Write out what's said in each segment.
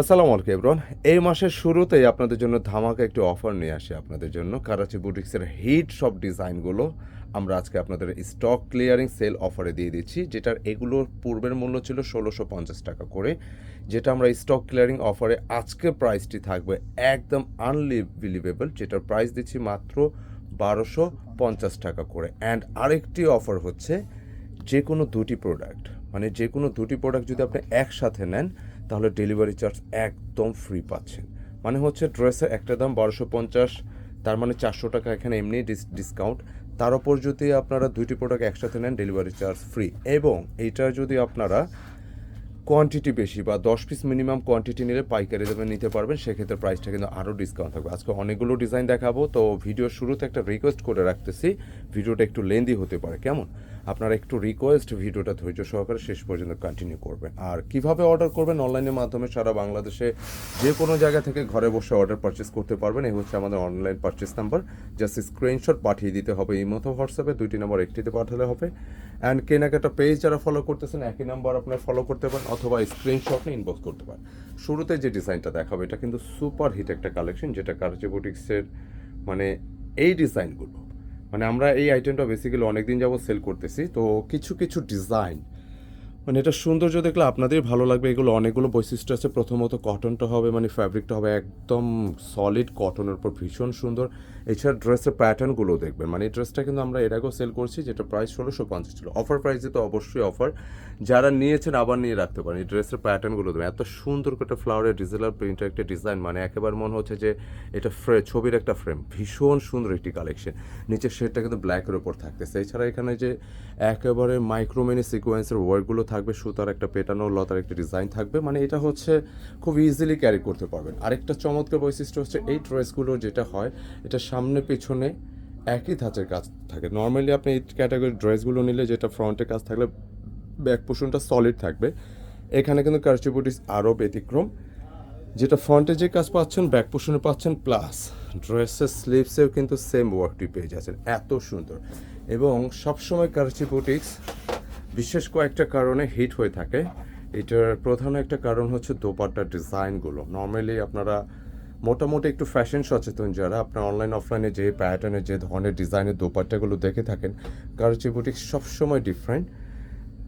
আসসালামু আলাইকুম এব্রন এই মাসের শুরুতেই আপনাদের জন্য ধামাকা একটি অফার নিয়ে আসি আপনাদের জন্য। কারাচি বুটিক্সের হিট সব ডিজাইনগুলো আমরা আজকে আপনাদের স্টক ক্লিয়ারিং সেল অফারে দিয়ে দিচ্ছি, যেটার এগুলোর পূর্বের মূল্য ছিল ষোলোশো পঞ্চাশ টাকা করে, যেটা আমরা স্টক ক্লিয়ারিং অফারে আজকে প্রাইসটি থাকবে একদম আনলিবিলিভেবল যেটার প্রাইস দিচ্ছি মাত্র বারোশো পঞ্চাশ টাকা করে। অ্যান্ড আরেকটি অফার হচ্ছে যে কোনো দুটি প্রোডাক্ট মানে যে কোনো দুটি প্রোডাক্ট যদি আপনি একসাথে নেন তাহলে ডেলিভারি চার্জ একদম ফ্রি পাচ্ছেন। মানে হচ্ছে ড্রেসের একটা দাম বারোশো পঞ্চাশ, তার মানে চারশো টাকা এখানে এমনি ডিসকাউন্ট তার উপর যদি আপনারা দুইটি প্রোডাক্ট একসাথে নেন ডেলিভারি চার্জ ফ্রি এবং এইটা যদি আপনারা কোয়ান্টিটি বেশি বা দশ পিস মিনিমাম কোয়ান্টিটি নিলে পাইকারি দামে নিতে পারবেন, সেক্ষেত্রে প্রাইসটা কিন্তু আরও ডিসকাউন্ট থাকবে। আজকে অনেকগুলো ডিজাইন দেখাবো, তো ভিডিওর শুরুতে একটা রিকোয়েস্ট করে রাখতেছি। ভিডিওটা একটু লেন্দি হতে পারে, কেমন? আপনারা একটু রিকোয়েস্ট ভিডিওটা ধৈর্য সহকারে শেষ পর্যন্ত কন্টিনিউ করবেন। আর কীভাবে অর্ডার করবেন অনলাইনের মাধ্যমে সারা বাংলাদেশে যে কোনো জায়গা থেকে ঘরে বসে অর্ডার পারচেস করতে পারবেন। এই হচ্ছে আমাদের online purchase number just screenshot পাঠিয়ে দিতে হবে এই মতো হোয়াটসঅ্যাপে দুইটি নাম্বার একটিতে পাঠালে হবে। অ্যান্ড কেনাকাটা পেজ যারা ফলো করতেছেন, একই নাম্বার আপনার ফলো করতে পারেন অথবা স্ক্রিনশট নিয়ে ইনবক্স করতে পারেন। শুরুতে যে ডিজাইনটা দেখাবো, এটা কিন্তু সুপার হিট একটা কালেকশন যেটা কারচে বুটিক্সের মানে এই ডিজাইনগুলো মানে আমরা এই আইটেমটা বেসিক্যালি অনেকদিন যাবত সেল করতেছি। তো কিছু কিছু ডিজাইন মানে এটা সৌন্দর্য দেখলে আপনাদেরই ভালো লাগবে। এগুলো অনেকগুলো বৈশিষ্ট্য আছে। প্রথমত কটনটা হবে মানে ফ্যাব্রিকটা হবে একদম সলিড কটনের উপর ভীষণ সুন্দর। এছাড়া ড্রেসের প্যাটার্নগুলো দেখবেন। মানে এই ড্রেসটা কিন্তু আমরা এর আগেও সেল করছি, যেটা প্রাইস ষোলোশো পঞ্চাশ ছিল। অফার প্রাইসে তো অবশ্যই অফার যারা নিয়েছেন আবার নিয়ে রাখতে পারেন। এই ড্রেসের প্যাটার্নগুলো দেবেন এত সুন্দর করে ফ্লাওয়ারের ডিজিটাল প্রিন্টের একটা ডিজাইন মানে একেবারে মনে হচ্ছে যে এটা ফ্রে ছবির একটা ফ্রেম ভীষণ সুন্দর একটি কালেকশন নিচের শেডটা কিন্তু ব্ল্যাকের ওপর থাকতেছে। এছাড়া এখানে যে একেবারে মাইক্রোমেনি সিকোয়েন্সের ওয়ার্কগুলো থাকবে, সুতার একটা পেটানো লতার একটা ডিজাইন থাকবে। মানে এটা হচ্ছে খুব ইজিলি ক্যারি করতে পারবেন। আরেকটা চমৎকার বৈশিষ্ট্য হচ্ছে এই ড্রেসগুলো যেটা হয়, এটা সামনে পেছনে একই ধাঁচের কাজ থাকে। নর্মালি আপনি এই ক্যাটাগরির ড্রেসগুলো নিলে যেটা ফ্রন্টে কাজ থাকলে ব্যাক পোর্শনটা সলিড থাকবে। এখানে কিন্তু কার্চিপুটিস আরও ব্যতিক্রম। যেটা ফ্রন্টে যে কাজ পাচ্ছেন ব্যাক পোর্শনে পাচ্ছেন প্লাস ড্রেসের স্লিভসেও কিন্তু সেম ওয়ার্কটি পেয়ে যাচ্ছেন। এত সুন্দর। এবং সবসময় কার্চিপুটিক্স বিশেষ কয়েকটা কারণে হিট হয়ে থাকে। এটার প্রধান একটা কারণ হচ্ছে দোপাট্টার ডিজাইনগুলো। নর্মালি আপনারা মোটামুটি একটু ফ্যাশন সচেতন যারা, আপনার অনলাইন অফলাইনে যে প্যাটার্নে যে ধরনের ডিজাইনের দোপাট্টাগুলো দেখে থাকেন কারচি বুটিক সবসময় ডিফারেন্ট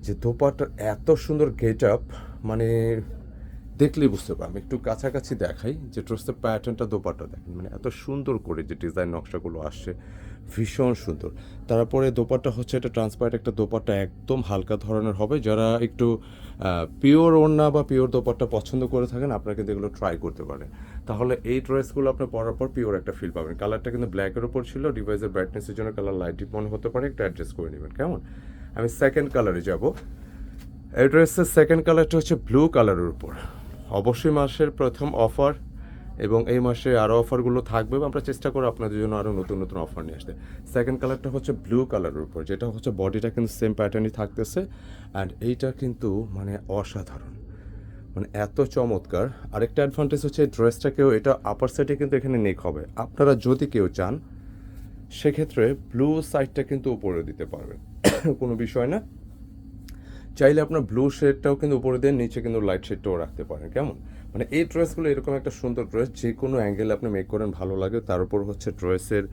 যে দোপাট্টার এত সুন্দর গেট আপ মানে দেখলেই বুঝতে পারবেন একটু কাছাকাছি দেখাই যে ড্রেসের প্যাটার্নটা দোপাট্টা দেখেন। মানে এত সুন্দর করে যে ডিজাইন নকশাগুলো আসছে, ভীষণ সুন্দর। তারপরে দোপাট্টা হচ্ছে এটা ট্রান্সপারেন্ট একটা দোপাট্টা একদম হালকা ধরনের হবে। যারা একটু পিওর ওড়না বা পিওর দোপাট্টা পছন্দ করে থাকেন, আপনারা কিন্তু এগুলো ট্রাই করতে পারেন। তাহলে এই ড্রেসগুলো আপনি পরার পর পিওর একটা ফিল পাবেন। কালারটা কিন্তু ব্ল্যাকের ওপর ছিল ডিভাইসের ব্রাইটনেসের জন্য কালার লাইট মনে হতে পারে, একটু অ্যাডজাস্ট করে নেবেন। কেমন? আমি সেকেন্ড কালারে যাব। এই ড্রেসের সেকেন্ড কালারটা হচ্ছে ব্লু কালারের উপর। অবশ্যই মাসের প্রথম অফার এবং এই মাসে আরও অফারগুলো থাকবে, আমরা চেষ্টা করব আপনাদের জন্য আরও নতুন নতুন অফার নিয়ে আসতে। সেকেন্ড কালারটা হচ্ছে ব্লু কালারের উপর, যেটা হচ্ছে বডিটা কিন্তু সেম প্যাটার্নই থাকতেছে অ্যান্ড এইটা কিন্তু মানে অসাধারণ। মানে এত চমৎকার। আরেকটা অ্যাডভান্টেজ হচ্ছে ড্রেসটাকেও এটা আপার সাইডে কিন্তু এখানে নেক হবে। আপনারা যদি কেউ চান, সেক্ষেত্রে ব্লু সাইডটা কিন্তু উপরে দিতে পারবেন। কোনো বিষয় না। চাইলে আপনার ব্লু শেডটাও কিন্তু উপরে দিয়ে নিচে কিন্তু লাইট শেডটাও রাখতে পারেন, কেমন? মানে এই ড্রেসগুলো এরকম একটা সুন্দর ড্রেস যে কোনো অ্যাঙ্গেলে আপনি মেক করেন ভালো লাগে, তার উপর হচ্ছে ড্রেসের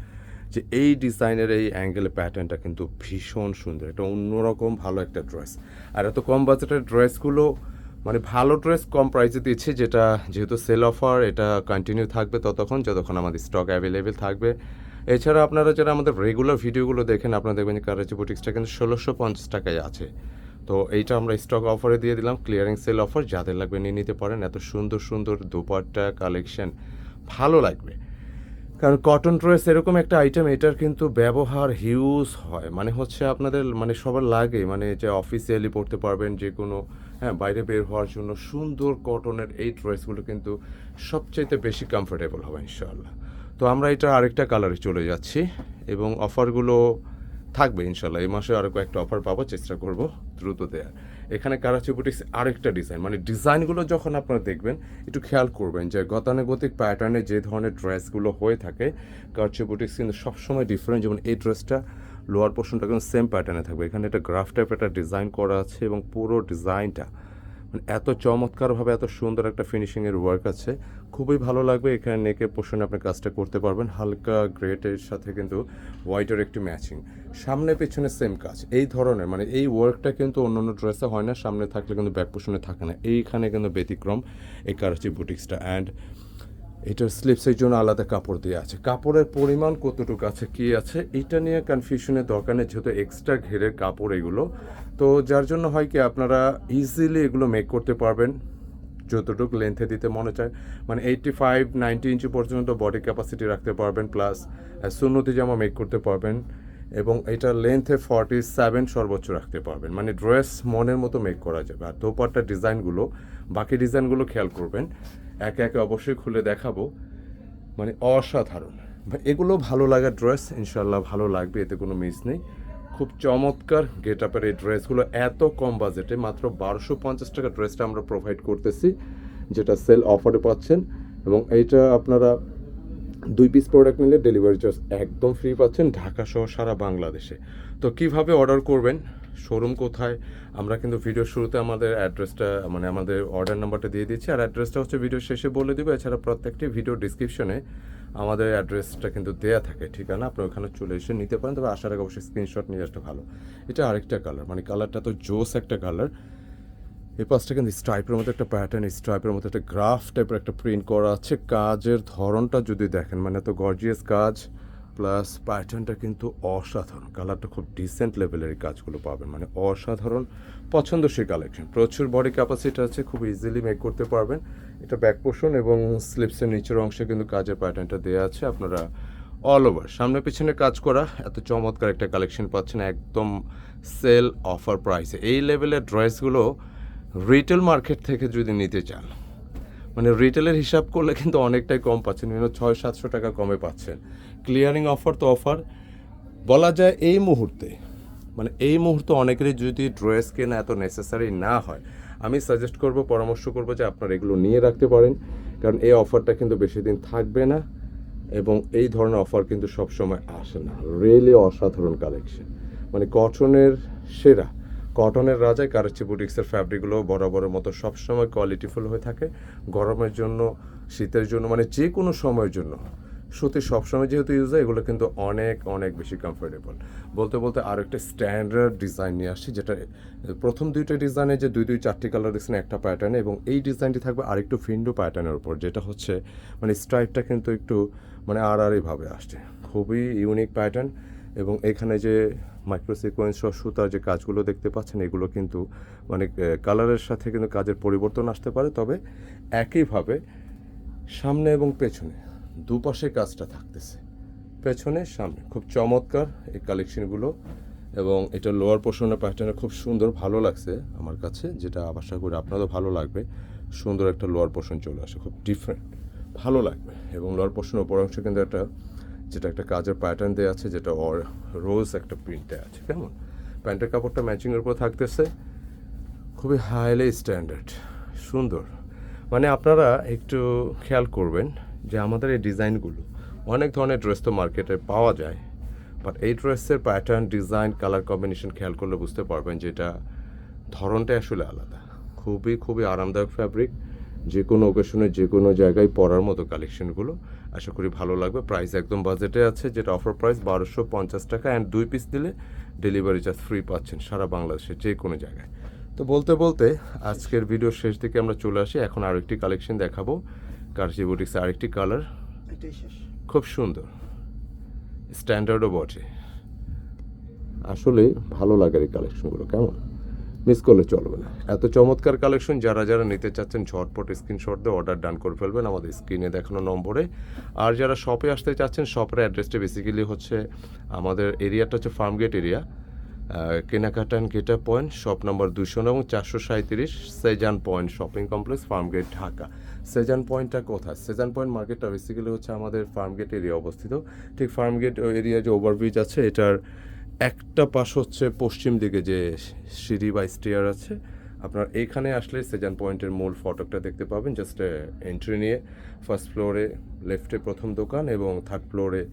যে এই ডিজাইনের এই অ্যাঙ্গেলের প্যাটার্নটা কিন্তু ভীষণ সুন্দর এটা অন্যরকম ভালো একটা ড্রেস আর এত কম বাজেটের ড্রেসগুলো মানে ভালো ড্রেস কম প্রাইসে দিচ্ছে, যেটা যেহেতু সেল অফার এটা কন্টিনিউ থাকবে ততক্ষণ, যতক্ষণ আমাদের স্টক অ্যাভেলেবেল থাকবে। এছাড়া আপনারা যারা আমাদের রেগুলার ভিডিওগুলো দেখেন, আপনারা দেখবেন যে কারাচি বুটিক্সটা কিন্তু ষোলোশো পঞ্চাশ টাকায় আছে। তো এইটা আমরা স্টক অফারে দিয়ে দিলাম ক্লিয়ারিং সেল অফার যাদের লাগবে নিয়ে নিতে পারেন। এত সুন্দর সুন্দর দুপাট্টা কালেকশন ভালো লাগবে। কারণ কটন ড্রেস এরকম একটা আইটেম এটার কিন্তু ব্যবহার হিউজ হয়। মানে হচ্ছে আপনাদের মানে সবার লাগে। মানে যে অফিসিয়ালি পড়তে পারবেন যে কোনো হ্যাঁ বাইরে বের হওয়ার জন্য সুন্দর কটনের এই ড্রেসগুলো কিন্তু সবচাইতে বেশি কমফোর্টেবল হবে, ইনশাআল্লাহ। তো আমরা এটা আরেকটা কালারে চলে যাচ্ছি এবং অফারগুলো থাকবে ইনশাল্লাহ এই মাসে আরও কয়েকটা অফার পাবো, চেষ্টা করব দ্রুত দেওয়ার এখানে কারাচি বুটিক্স আরেকটা ডিজাইন মানে ডিজাইনগুলো যখন আপনারা দেখবেন, একটু খেয়াল করবেন যে গতানুগতিক প্যাটার্নে যে ধরনের ড্রেসগুলো হয়ে থাকে কারাচি বুটিক্স কিন্তু সবসময় ডিফারেন্ট যেমন এই ড্রেসটা লোয়ার পোর্শনটা কিন্তু সেম প্যাটার্নে থাকবে। এখানে একটা গ্রাফ টাইপ একটা ডিজাইন করা আছে এবং পুরো ডিজাইনটা মানে এত চমৎকারভাবে, এত সুন্দর একটা ফিনিশিংয়ের ওয়ার্ক আছে। খুবই ভালো লাগবে এখানে নেকের পোষণে আপনি কাজটা করতে পারবেন। হালকা গ্রেটের সাথে কিন্তু হোয়াইটের একটি ম্যাচিং সামনে পেছনে সেম কাজ। এই ধরনের মানে এই ওয়ার্কটা কিন্তু অন্য অন্য ড্রেসে হয় না। সামনে থাকলে কিন্তু ব্যাক পোষণে থাকে না। এইখানে কিন্তু ব্যতিক্রম এই কারাচি বুটিক্সটা অ্যান্ড এটার স্লিপসের জন্য আলাদা কাপড় দেওয়া আছে। কাপড়ের পরিমাণ কতটুকু আছে, কি আছে, এটা নিয়ে কনফিউশনের দরকার নেই, যেহেতু এক্সট্রা ঘেরের কাপড় এগুলো। তো যার জন্য হয় কি, আপনারা ইজিলি এগুলো মেক করতে পারবেন, যতটুকু লেন্থে দিতে মনে চায়। মানে এইটটি ফাইভ নাইনটি ইঞ্চি পর্যন্ত বডি ক্যাপাসিটি রাখতে পারবেন প্লাস সুন্নতি জামা মেক করতে পারবেন, এবং এটা লেন্থে ফর্টি সেভেন সর্বোচ্চ রাখতে পারবেন। মানে ড্রেস মনের মতো মেক করা যাবে। আর দোপারটা ডিজাইনগুলো বাকি ডিজাইনগুলো খেয়াল করবেন। একে একে অবশ্যই খুলে দেখাবো। মানে অসাধারণ। এগুলো ভালো লাগার ড্রেস ইনশাল্লাহ ভালো লাগবে, এতে কোনো মিস নেই। খুব চমৎকার গেট আপের এই ড্রেসগুলো, এত কম বাজেটে, মাত্র বারোশো পঞ্চাশ টাকা ড্রেসটা আমরা প্রোভাইড করতেছি, যেটা সেল অফারে পাচ্ছেন। এবং এইটা আপনারা দুই পিস প্রোডাক্ট নিলে ডেলিভারি চার্জ একদম ফ্রি পাচ্ছেন, ঢাকা সহ সারা বাংলাদেশে। তো কীভাবে অর্ডার করবেন? শোরুম কোথায়, আমরা কিন্তু ভিডিওর শুরুতে আমাদের অ্যাড্রেসটা মানে আমাদের অর্ডার নাম্বারটা দিয়ে দিচ্ছি, আর অ্যাড্রেসটা হচ্ছে ভিডিও শেষে বলে দেবো, এছাড়া প্রত্যেকটি ভিডিও ডিসক্রিপশনে আমাদের অ্যাড্রেসটা কিন্তু দেয়া থাকে, ঠিকানা, আপনি ওখানে চলে এসে নিতে পারেন, তবে আসার আগে অবশ্যই স্ক্রিনশট নিয়ে আসতে ভালো। এটা আরেকটা কালার মানে কালারটা তো জোস একটা কালার এই পাশটা কিন্তু স্ট্রাইপের মতো একটা প্যাটার্ন স্ট্রাইপের মতো একটা গ্রাফ টাইপের একটা প্রিন্ট করা আছে, কাজের ধরনটা যদি দেখেন মানে এত গর্জিয়াস কাজ। প্লাস প্যাটার্নটা কিন্তু অসাধারণ। কালারটা খুব ডিসেন্ট লেভেলের কাজগুলো পাবেন। মানে অসাধারণ পছন্দসই কালেকশন প্রচুর বডি ক্যাপাসিটি আছে, খুব ইজিলি মেক করতে পারবেন। এটা ব্যাক পোর্শন এবং স্লিপসের নিচের অংশে কিন্তু কাজের প্যাটার্নটা দেওয়া আছে আপনারা অল ওভার সামনে পিছনে কাজ করা, এত চমৎকার একটা কালেকশন পাচ্ছেন একদম সেল অফার প্রাইসে এই লেভেলের ড্রেসগুলো রিটেল মার্কেট থেকে যদি নিতে চান মানে রিটেলের হিসাব করলে কিন্তু অনেকটাই কম পাচ্ছেন। ছয় সাতশো টাকা কমে পাচ্ছেন। ক্লিয়ারিং অফার তো অফার বলা যায় এই মুহূর্তে মানে এই মুহূর্তে অনেকেরই যদি ড্রেস কেনা এত নেসেসারি না হয়, আমি সাজেস্ট করব, পরামর্শ করব যে আপনারা এগুলো নিয়ে রাখতে পারেন। কারণ এই অফারটা কিন্তু বেশি দিন থাকবে না এবং এই ধরনের অফার কিন্তু সবসময় আসে না। রিয়েলি অসাধারণ কালেকশন মানে কটনের সেরা কটনের রাজায় কারাচি বুটিক্সের ফ্যাব্রিকগুলো বরাবরের মতো সবসময় কোয়ালিটিফুল হয়ে থাকে। গরমের জন্য, শীতের জন্য মানে যে কোনো সময়ের জন্য। সুতি সবসময় যেহেতু ইউজ হয়, এগুলো কিন্তু অনেক অনেক বেশি কমফোর্টেবল বলতে বলতে আর একটা স্ট্যান্ডার্ড ডিজাইন নিয়ে আসছি, যেটা, প্রথম দুইটা ডিজাইনে যে দুই দুই চারটি কালার দিচ্ছেন একটা প্যাটার্নে এবং এই ডিজাইনটি থাকবে আরেকটু ফিন্ডো প্যাটার্নের উপর, যেটা হচ্ছে মানে স্ট্রাইপটা কিন্তু একটু মানে আর আরইভাবে আসছে। খুবই ইউনিক প্যাটার্ন এবং এখানে যে মাইক্রো সিকোয়েন্স সুতার যে কাজগুলো দেখতে পাচ্ছেন, এগুলো কিন্তু মানে কালারের সাথে কিন্তু কাজের পরিবর্তন আসতে পারে, তবে একইভাবে সামনে এবং পেছনে দুপাশে কাজটা থাকতেছে। পেছনে সামনে খুব চমৎকার এই কালেকশনগুলো এবং এটা লোয়ার পোর্শনের প্যাটার্নটা খুব সুন্দর ভালো লাগছে আমার কাছে, যেটা আশা করি আপনারও ভালো লাগবে। সুন্দর একটা লোয়ার পোর্শন চলে আসে, খুব ডিফারেন্ট ভালো লাগবে। এবং লোয়ার পোর্শনের উপর অংশ কিন্তু একটা, যেটা একটা কাজের প্যাটার্ন দেওয়া আছে, যেটা অর রোজ একটা প্রিন্টে আছে, কেমন? প্যান্টের কাপড়টা ম্যাচিংয়ের উপর থাকতেছে, খুবই হাইলি স্ট্যান্ডার্ড সুন্দর। মানে আপনারা একটু খেয়াল করবেন যে আমাদের এই ডিজাইনগুলো অনেক ধরনের ড্রেস তো মার্কেটে পাওয়া যায়। বাট এই ড্রেসের প্যাটার্ন ডিজাইন কালার কম্বিনেশন খেয়াল করলে বুঝতে পারবেন যে এটা ধরনটা আসলে আলাদা। খুবই খুবই আরামদায়ক ফ্যাব্রিক যে কোনো ওকেশনে যে কোনো জায়গায় পরার মতো কালেকশনগুলো আশা করি ভালো লাগবে। প্রাইস একদম বাজেটে আছে, যেটা অফার প্রাইস বারোশো পঞ্চাশ টাকা অ্যান্ড দুই পিস দিলে ডেলিভারি চার্জ ফ্রি পাচ্ছেন সারা বাংলাদেশে যে কোনো জায়গায়। তো বলতে বলতে আজকের ভিডিওর শেষ দিকে আমরা চলে আসি। এখন আরেকটি কালেকশন দেখাবো। কার্সি বুটিক্সে আরেকটি কালার খুব সুন্দর। স্ট্যান্ডার্ডও বটে। আসলে ভালো লাগার এই কালেকশনগুলো কেমন? মিস করলে চলবে না। এত চমৎকার কালেকশন যারা যারা নিতে চাচ্ছেন ঝটপট স্ক্রিনশট দিয়ে অর্ডার ডান করে ফেলবেন আমাদের স্ক্রিনে দেখানো নম্বরে। আর যারা শপে আসতে চাচ্ছেন শপের অ্যাড্রেসটা বেসিক্যালি হচ্ছে আমাদের এরিয়াটা হচ্ছে ফার্মগেট এরিয়া কেনাকাটা অ্যান্ড গেটা পয়েন্ট, শপ নম্বর দুশো এবং চারশো সাঁত্রিশ Sezan point, shopping complex Farmgate Dhaka. Sezan পয়েন্টটা কোথায়? সেজান পয়েন্ট মার্কেটটা বেসিক্যালি হচ্ছে আমাদের ফার্মগেট এরিয়া অবস্থিত। ঠিক ফার্মগেট এরিয়া যে ওভারব্রিজ আছে, এটার একটা পাশ হচ্ছে পশ্চিম দিকে যে সিঁড়ি বা স্টেয়ার আছে। আপনার এখানে আসলে সেজান পয়েন্টের মূল ফটকটা দেখতে পাবেন। জাস্ট এন্ট্রি নিয়ে ফার্স্ট ফ্লোরে লেফটে প্রথম দোকান এবং থার্ড ফ্লোরে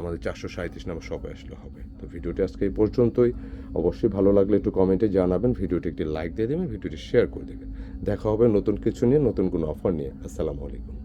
আমাদের চারশো সাঁত্রিশ নম্বর শপে আসলে হবে। তো ভিডিওটি আজকে এই পর্যন্তই। অবশ্যই ভালো লাগলে একটু কমেন্টে জানাবেন। ভিডিওটি একটি লাইক দিয়ে দেবেন, ভিডিওটি শেয়ার করে দেবেন। দেখা হবে নতুন কিছু নিয়ে, নতুন কোনো অফার নিয়ে। আসসালামু আলাইকুম।